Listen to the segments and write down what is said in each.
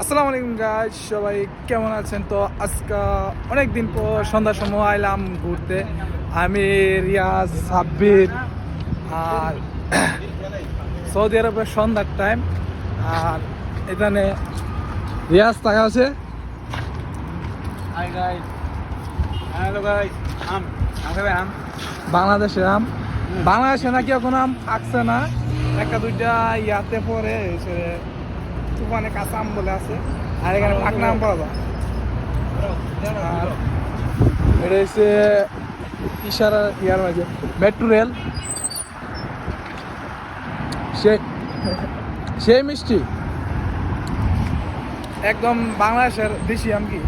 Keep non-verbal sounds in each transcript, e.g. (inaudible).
আসসালামু আলাইকুম গাইজ সবাই কেমন আছেন? তো আজকে অনেক দিন পর সন্ধ্যার সময় আইলাম ঘুরতে। আমি রিয়াজ সাব্বির আর (coughs) সৌদি আরবের সন্ধ্যার টাইম আর এখানে রিয়াজ তাকা আছে। বাংলাদেশের আম। বাংলাদেশে নাকি এখন আম থাকছে না? একটা দুইটা ইয়াতে পরে তুফানে কাঁচা আম বলে আছে। আর এখানে পাকনা আম পাওয়া যায়। এটা হচ্ছে ইশারা ইয়ার মাঝে, মেট্রো রেল। সে মিষ্টি। একদম বাংলাদেশের দেশি আম কি?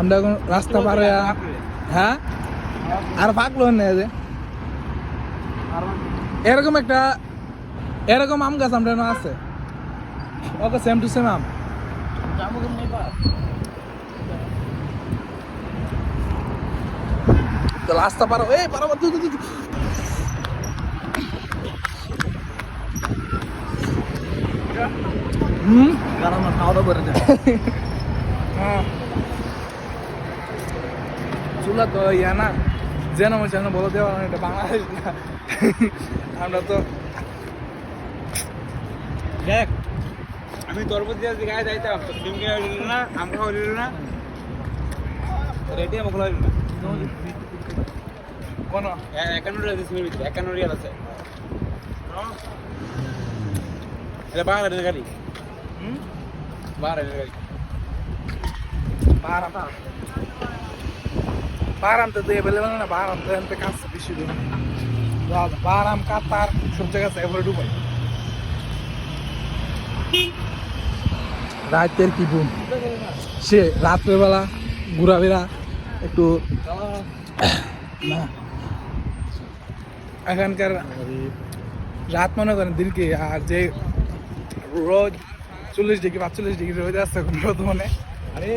আমরা এখন রাস্তা পার হ্যাঁ? আর পাকলো না যে এরকম একটা এরকম আম গাছ আমরা আছে। ওকে সেম টু সেম আম। রাস্তা পারো। এই পারো হুম? কারণ খাওয়া দাওয়া করে হ্যাঁ (laughs) চুলা তো ইয়া না যেন যেন বলে দেওয়া এটা বাংলাদেশ না। আমরা তো দেখ আমি তরমুজ দিয়ে গায়ে যাইতাম ডিম কিনে হইল না আম খাওয়া হইল না। রেডি আমাকে হইল না। কোনো? একান্ন রিয়াল মিনিট একান্ন রিয়াল আছে। এটা বাংলা রেল গাড়ি। হুম? বাংলা রেল গাড়ি। বাহারাম বাহারাম তো এনতে কাজ বেশি দূর বাহারাম কাতার সব জায়গা আছে এবারে ডুবাই। রাতের কি বুম সে রাত্রেবেলা ঘোরাফেরা একটু না। এখানকার রাত মনে করেন দিনকে আর যে রোজ চল্লিশ ডিগ্রি পাঁচচল্লিশ ডিগ্রি রোদ আসছে এখন বর্তমানে আরে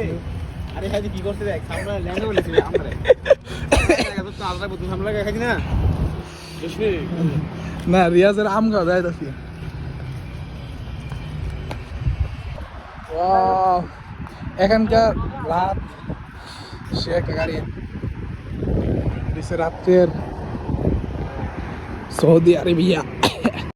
না রিয়াজের আম এখানকার রাত সে গাড়ি। রাত্রের সৌদি আরবিয়া।